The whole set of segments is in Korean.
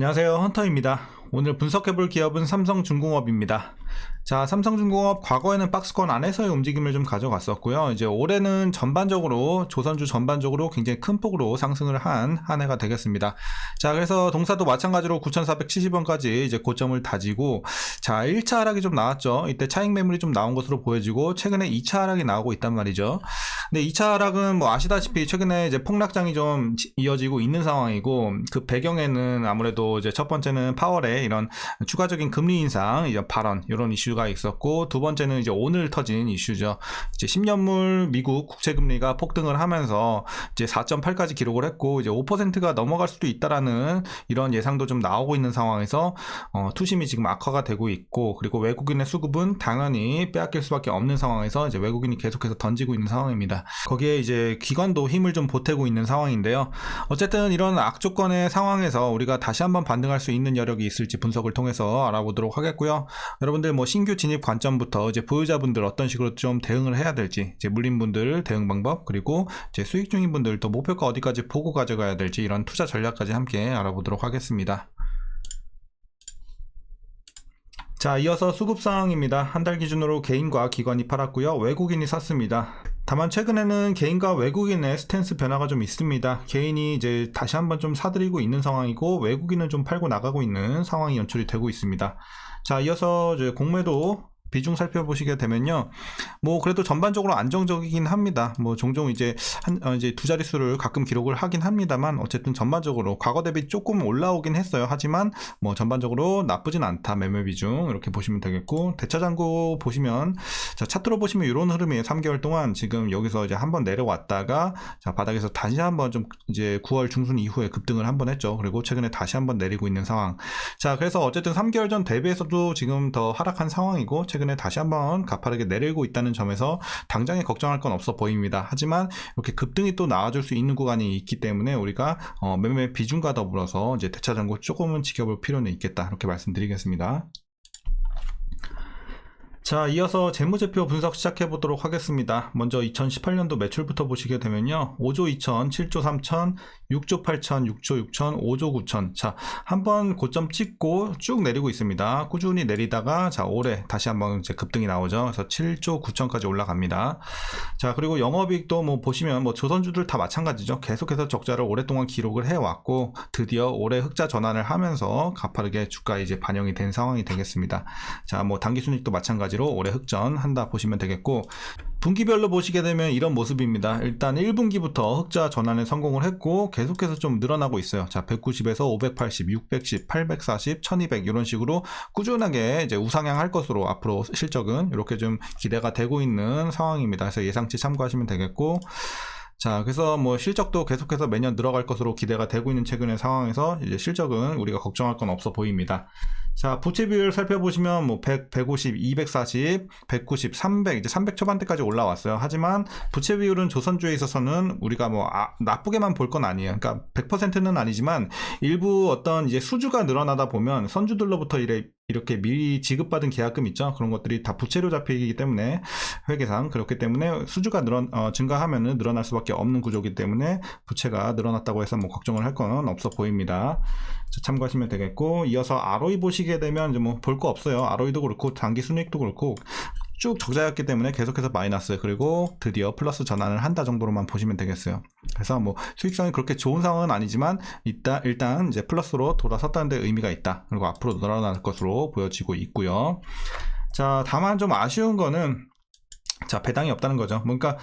안녕하세요. 헌터입니다. 오늘 분석해볼 기업은 삼성중공업입니다. 자, 삼성중공업 과거에는 박스권 안에서의 움직임을 좀 가져갔었고요. 이제 올해는 전반적으로 조선주 전반적으로 굉장히 큰 폭으로 상승을 한 한 해가 되겠습니다. 자, 그래서 동사도 마찬가지로 9,470원까지 이제 고점을 다지고 자, 1차 하락이 좀 나왔죠. 이때 차익 매물이 좀 나온 것으로 보여지고 최근에 2차 하락이 나오고 있단 말이죠. 근데 2차 하락은 뭐 아시다시피 최근에 이제 폭락장이 좀 이어지고 있는 상황이고 그 배경에는 아무래도 이제 첫 번째는 파월의 이런 추가적인 금리 인상 이제 발언 이런 이슈가 있었고 두 번째는 이제 오늘 터진 이슈죠. 이제 10년물 미국 국채 금리가 폭등을 하면서 이제 4.8까지 기록을 했고 이제 5%가 넘어갈 수도 있다라는 이런 예상도 좀 나오고 있는 상황에서 어, 투심이 지금 악화가 되고 있고 그리고 외국인의 수급은 당연히 빼앗길 수밖에 없는 상황에서 이제 외국인이 계속해서 던지고 있는 상황입니다. 거기에 이제 기관도 힘을 좀 보태고 있는 상황인데요. 어쨌든 이런 악조건의 상황에서 우리가 다시 한번 반등할 수 있는 여력이 있을지 분석을 통해서 알아보도록 하겠고요. 여러분들 뭐 신규 진입 관점부터 이제 보유자분들 어떤 식으로 좀 대응을 해야 될지 이제 물린 분들 대응 방법 그리고 이제 수익 중인 분들 또 목표가 어디까지 보고 가져가야 될지 이런 투자 전략까지 함께 알아보도록 하겠습니다. 자, 이어서 수급 상황입니다. 한 달 기준으로 개인과 기관이 팔았고요. 외국인이 샀습니다. 다만 최근에는 개인과 외국인의 스탠스 변화가 좀 있습니다. 개인이 이제 다시 한번 좀 사들이고 있는 상황이고 외국인은 좀 팔고 나가고 있는 상황이 연출이 되고 있습니다. 자, 이어서 공매도 비중 살펴보시게 되면요. 뭐 그래도 전반적으로 안정적이긴 합니다. 뭐 종종 이제 한 어, 이제 두 자릿수를 가끔 기록을 하긴 합니다만 어쨌든 전반적으로 과거 대비 조금 올라오긴 했어요. 하지만 뭐 전반적으로 나쁘진 않다. 매매 비중 이렇게 보시면 되겠고 대차장고 보시면 자 차트로 보시면 이런 흐름이에요. 3개월 동안 지금 여기서 이제 한번 내려왔다가 자 바닥에서 다시 한번 좀 이제 9월 중순 이후에 급등을 한번 했죠. 그리고 최근에 다시 한번 내리고 있는 상황. 자 그래서 어쨌든 3개월 전 대비해서도 지금 더 하락한 상황이고 최근 에 다시 한번 가파르게 내리고 있다는 점에서 당장에 걱정할 건 없어 보입니다. 하지만 이렇게 급등이 또 나와줄 수 있는 구간이 있기 때문에 우리가 어, 매매 비중과 더불어서 이제 대차장고 조금은 지켜볼 필요는 있겠다 이렇게 말씀드리겠습니다. 자, 이어서 재무제표 분석 시작해 보도록 하겠습니다. 먼저 2018년도 매출부터 보시게 되면요. 5조 2천, 7조 3천, 6조 8천, 6조 6천, 5조 9천. 자, 한번 고점 찍고 쭉 내리고 있습니다. 꾸준히 내리다가 자, 올해 다시 한번 이제 급등이 나오죠. 그래서 7조 9천까지 올라갑니다. 자, 그리고 영업이익도 뭐 보시면 뭐 조선주들 다 마찬가지죠. 계속해서 적자를 오랫동안 기록을 해 왔고 드디어 올해 흑자 전환을 하면서 가파르게 주가에 이제 반영이 된 상황이 되겠습니다. 자, 뭐 단기 순이익도 마찬가지 로 올해 흑전한다 보시면 되겠고 분기별로 보시게 되면 이런 모습입니다. 일단 1분기부터 흑자 전환에 성공을 했고 계속해서 좀 늘어나고 있어요. 자, 190에서 580, 610, 840, 1200 이런 식으로 꾸준하게 이제 우상향할 것으로 앞으로 실적은 이렇게 좀 기대가 되고 있는 상황입니다. 그래서 예상치 참고하시면 되겠고 자, 그래서 뭐 실적도 계속해서 매년 늘어갈 것으로 기대가 되고 있는 최근의 상황에서 이제 실적은 우리가 걱정할 건 없어 보입니다. 자, 부채 비율 살펴보시면 뭐 100, 150, 240, 190, 300, 이제 300 초반대까지 올라왔어요. 하지만 부채 비율은 조선주에 있어서는 우리가 뭐 아, 나쁘게만 볼 건 아니에요. 그러니까 100%는 아니지만 일부 어떤 이제 수주가 늘어나다 보면 선주들로부터 이래 이렇게 미리 지급받은 계약금 있죠. 그런 것들이 다 부채로 잡히기 때문에 회계상 그렇기 때문에 수주가 늘어 어, 증가하면은 늘어날 수밖에 없는 구조이기 때문에 부채가 늘어났다고 해서 뭐 걱정을 할 건 없어 보입니다. 자, 참고하시면 되겠고 이어서 ROE 보시게 되면 이제 뭐 볼 거 없어요. ROE도 그렇고 단기 순이익도 그렇고 쭉 적자였기 때문에 계속해서 마이너스 그리고 드디어 플러스 전환을 한다 정도로만 보시면 되겠어요. 그래서 뭐 수익성이 그렇게 좋은 상황은 아니지만 일단 일단 이제 플러스로 돌아섰다는 데 의미가 있다. 그리고 앞으로 늘어날 것으로 보여지고 있고요. 자, 다만 좀 아쉬운 거는 자, 배당이 없다는 거죠. 뭔가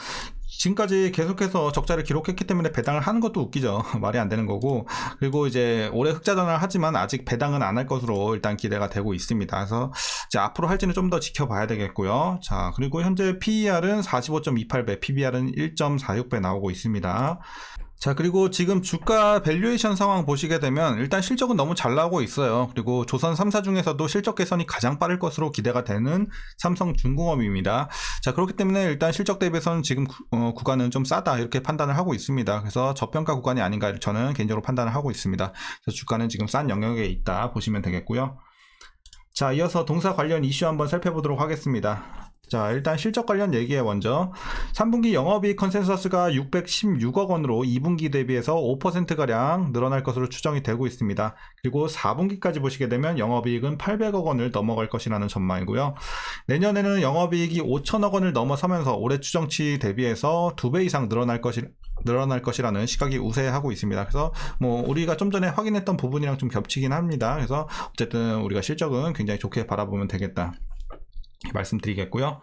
지금까지 계속해서 적자를 기록했기 때문에 배당을 하는 것도 웃기죠. 말이 안 되는 거고. 그리고 이제 올해 흑자 전환을 하지만 아직 배당은 안 할 것으로 일단 기대가 되고 있습니다. 그래서 이제 앞으로 할지는 좀 더 지켜봐야 되겠고요. 자, 그리고 현재 PER은 45.28배, PBR은 1.46배 나오고 있습니다. 자, 그리고 지금 주가 밸류에이션 상황 보시게 되면 일단 실적은 너무 잘 나오고 있어요. 그리고 조선 3사 중에서도 실적 개선이 가장 빠를 것으로 기대가 되는 삼성중공업입니다. 자, 그렇기 때문에 일단 실적 대비해서는 지금 구, 어, 구간은 좀 싸다 이렇게 판단을 하고 있습니다. 그래서 저평가 구간이 아닌가 저는 개인적으로 판단을 하고 있습니다. 그래서 주가는 지금 싼 영역에 있다 보시면 되겠고요. 자, 이어서 동사 관련 이슈 한번 살펴보도록 하겠습니다. 자, 일단 실적 관련 얘기에 먼저 3분기 영업이익 컨센서스가 616억 원으로 2분기 대비해서 5%가량 늘어날 것으로 추정이 되고 있습니다. 그리고 4분기까지 보시게 되면 영업이익은 800억 원을 넘어갈 것이라는 전망이고요. 내년에는 영업이익이 5천억 원을 넘어서면서 올해 추정치 대비해서 2배 이상 늘어날 것이 늘어날 것이라는 시각이 우세하고 있습니다. 그래서 뭐 우리가 좀 전에 확인했던 부분이랑 좀 겹치긴 합니다. 그래서 어쨌든 우리가 실적은 굉장히 좋게 바라보면 되겠다. 말씀드리겠고요.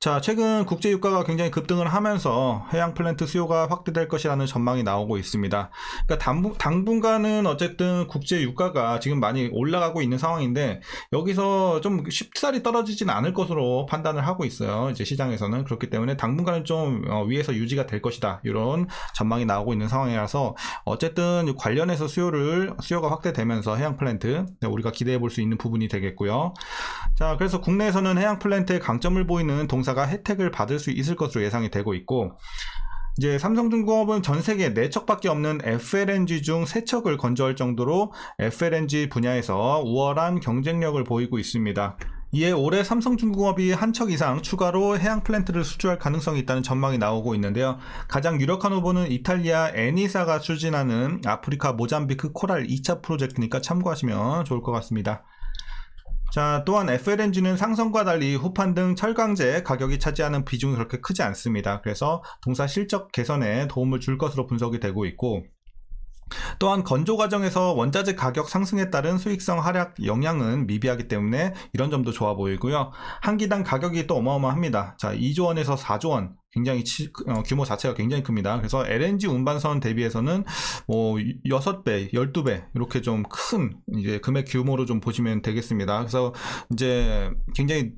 자, 최근 국제 유가가 굉장히 급등을 하면서 해양 플랜트 수요가 확대될 것이라는 전망이 나오고 있습니다. 그러니까 당분, 당분 간은 어쨌든 국제 유가가 지금 많이 올라가고 있는 상황인데 여기서 좀 쉽사리 떨어지진 않을 것으로 판단을 하고 있어요. 이제 시장에서는 그렇기 때문에 당분간은 좀 어, 위에서 유지가 될 것이다. 이런 전망이 나오고 있는 상황이라서 어쨌든 관련해서 수요를 수요가 확대되면서 해양 플랜트 네, 우리가 기대해 볼 수 있는 부분이 되겠고요. 자, 그래서 국내에서는 해양 플랜트의 강점을 보이는 동사 가 혜택을 받을 수 있을 것으로 예상이 되고 있고, 이제 삼성중공업은 전 세계 4척밖에 없는 FLNG 중 3척을 건조할 정도로 FLNG 분야에서 우월한 경쟁력을 보이고 있습니다. 이에 올해 삼성중공업이 한 척 이상 추가로 해양 플랜트를 수주할 가능성이 있다는 전망이 나오고 있는데요. 가장 유력한 후보는 이탈리아 애니사가 추진하는 아프리카 모잠비크 코랄 2차 프로젝트니까 참고하시면 좋을 것 같습니다. 자, 또한 FLNG는 상성과 달리 후판 등 철강제 가격이 차지하는 비중이 그렇게 크지 않습니다. 그래서 동사 실적 개선에 도움을 줄 것으로 분석이 되고 있고, 또한 건조 과정에서 원자재 가격 상승에 따른 수익성 하락 영향은 미비하기 때문에 이런 점도 좋아 보이고요. 한 기당 가격이 또 어마어마합니다. 자, 2조 원에서 4조 원. 굉장히 치, 어, 규모 자체가 굉장히 큽니다. 그래서 LNG 운반선 대비해서는 뭐 6배, 12배 이렇게 좀 큰 이제 금액 규모로 좀 보시면 되겠습니다. 그래서 이제 굉장히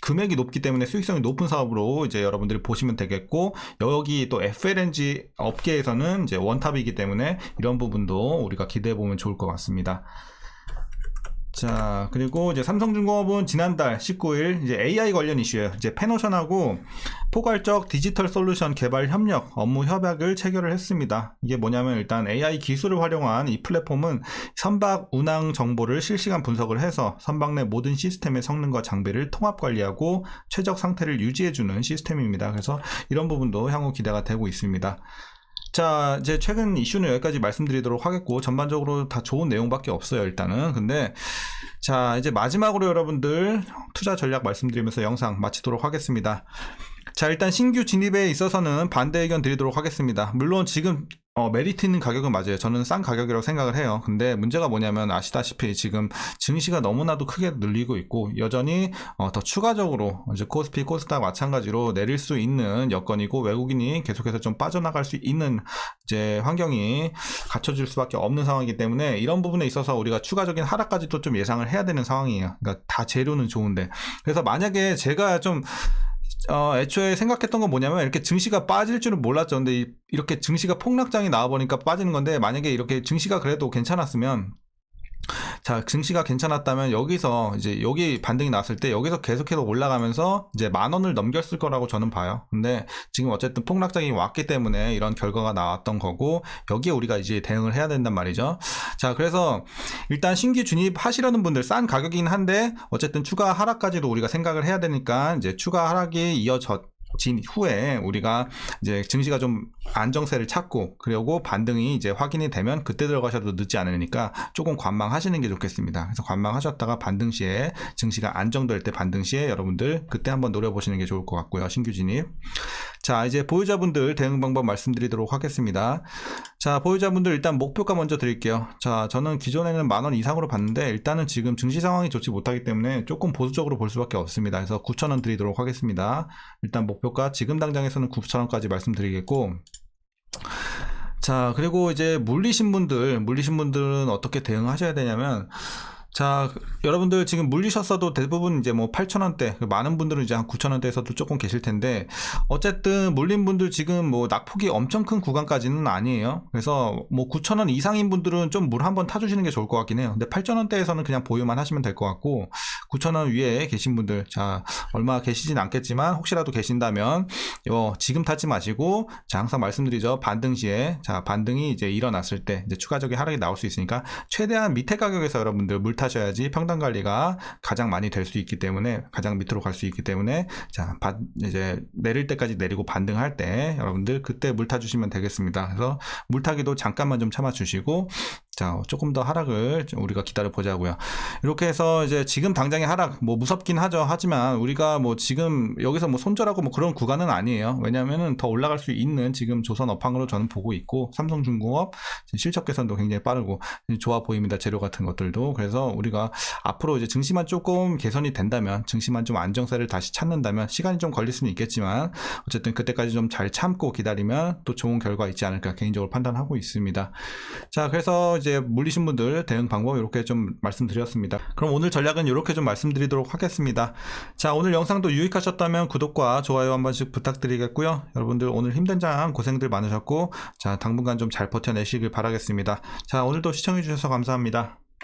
금액이 높기 때문에 수익성이 높은 사업으로 이제 여러분들이 보시면 되겠고 여기 또 FLNG 업계에서는 이제 원탑이기 때문에 이런 부분도 우리가 기대해 보면 좋을 것 같습니다. 자, 그리고 이제 삼성중공업은 지난달 19일 이제 AI 관련 이슈예요. 이제 페노션하고 포괄적 디지털 솔루션 개발 협력 업무 협약을 체결을 했습니다. 이게 뭐냐면 일단 AI 기술을 활용한 이 플랫폼은 선박 운항 정보를 실시간 분석을 해서 선박 내 모든 시스템의 성능과 장비를 통합 관리하고 최적 상태를 유지해 주는 시스템입니다. 그래서 이런 부분도 향후 기대가 되고 있습니다. 자, 이제 최근 이슈는 여기까지 말씀드리도록 하겠고, 전반적으로 다 좋은 내용밖에 없어요, 일단은. 근데, 자, 이제 마지막으로 여러분들 투자 전략 말씀드리면서 영상 마치도록 하겠습니다. 자, 일단 신규 진입에 있어서는 반대 의견 드리도록 하겠습니다. 물론 지금 어, 메리트 있는 가격은 맞아요. 저는 싼 가격이라고 생각을 해요. 근데 문제가 뭐냐면 아시다시피 지금 증시가 너무나도 크게 늘리고 있고 여전히 어, 더 추가적으로 이제 코스피, 코스닥 마찬가지로 내릴 수 있는 여건이고 외국인이 계속해서 좀 빠져나갈 수 있는 이제 환경이 갖춰질 수밖에 없는 상황이기 때문에 이런 부분에 있어서 우리가 추가적인 하락까지도 좀 예상을 해야 되는 상황이에요. 그러니까 다 재료는 좋은데 그래서 만약에 제가 좀 어, 애초에 생각했던 건 뭐냐면 이렇게 증시가 빠질 줄은 몰랐죠. 근데 이, 이렇게 증시가 폭락장이 나와보니까 빠지는 건데 만약에 이렇게 증시가 그래도 괜찮았으면 자, 증시가 괜찮았다면 여기서 이제 여기 반등이 나왔을 때 여기서 계속해서 올라가면서 이제 만 원을 넘겼을 거라고 저는 봐요. 근데 지금 어쨌든 폭락장이 왔기 때문에 이런 결과가 나왔던 거고 여기에 우리가 이제 대응을 해야 된단 말이죠. 자, 그래서 일단 신규 진입하시려는 분들 싼 가격이긴 한데 어쨌든 추가 하락까지도 우리가 생각을 해야 되니까 이제 추가 하락이 이어졌 진 후에 우리가 이제 증시가 좀 안정세를 찾고 그리고 반등이 이제 확인이 되면 그때 들어가셔도 늦지 않으니까 조금 관망하시는 게 좋겠습니다. 그래서 관망하셨다가 반등 시에 증시가 안정될 때 반등 시에 여러분들 그때 한번 노려보시는 게 좋을 것 같고요. 신규 진입. 자, 이제 보유자분들 대응 방법 말씀드리도록 하겠습니다. 자, 보유자분들 일단 목표가 먼저 드릴게요. 자, 저는 기존에는 만 원 이상으로 봤는데 일단은 지금 증시 상황이 좋지 못하기 때문에 조금 보수적으로 볼 수밖에 없습니다. 그래서 9,000원 드리도록 하겠습니다. 일단 목 표가 지금 당장에서는 9,000원까지 말씀드리겠고 자, 그리고 이제 물리신 분들, 물리신 분들은 어떻게 대응하셔야 되냐면 자, 여러분들 지금 물리셨어도 대부분 이제 뭐 8,000원대, 많은 분들은 이제 한 9,000원대에서도 조금 계실 텐데, 어쨌든 물린 분들 지금 뭐 낙폭이 엄청 큰 구간까지는 아니에요. 그래서 뭐 9,000원 이상인 분들은 좀 물 한번 타주시는 게 좋을 것 같긴 해요. 근데 8,000원대에서는 그냥 보유만 하시면 될 것 같고, 9,000원 위에 계신 분들, 자, 얼마 계시진 않겠지만, 혹시라도 계신다면, 요, 지금 타지 마시고, 자, 항상 말씀드리죠. 반등 시에, 자, 반등이 이제 일어났을 때, 이제 추가적인 하락이 나올 수 있으니까, 최대한 밑에 가격에서 여러분들 물 타셔야지 평단 관리가 가장 많이 될 수 있기 때문에 가장 밑으로 갈 수 있기 때문에 자 반- 이제 내릴 때까지 내리고 반등할 때 여러분들 그때 물 타주시면 되겠습니다. 그래서 물 타기도 잠깐만 좀 참아 주시고 자 조금 더 하락을 좀 우리가 기다려 보자고요. 이렇게 해서 이제 지금 당장의 하락 뭐 무섭긴 하죠. 하지만 우리가 뭐 지금 여기서 뭐 손절하고 뭐 그런 구간은 아니에요. 왜냐하면은 더 올라갈 수 있는 지금 조선 업황으로 저는 보고 있고 삼성중공업 실적 개선도 굉장히 빠르고 좋아 보입니다. 재료 같은 것들도 그래서 우리가 앞으로 이제 증시만 조금 개선이 된다면 증시만 좀 안정세를 다시 찾는다면 시간이 좀 걸릴 수는 있겠지만 어쨌든 그때까지 좀 잘 참고 기다리면 또 좋은 결과 있지 않을까 개인적으로 판단하고 있습니다. 자, 그래서 이제 물리신 분들 대응 방법 이렇게 좀 말씀드렸습니다. 그럼 오늘 전략은 이렇게 좀 말씀드리도록 하겠습니다. 자, 오늘 영상도 유익하셨다면 구독과 좋아요 한 번씩 부탁드리겠고요. 여러분들 오늘 힘든 장 고생들 많으셨고, 자, 당분간 좀 잘 버텨내시길 바라겠습니다. 자, 오늘도 시청해 주셔서 감사합니다.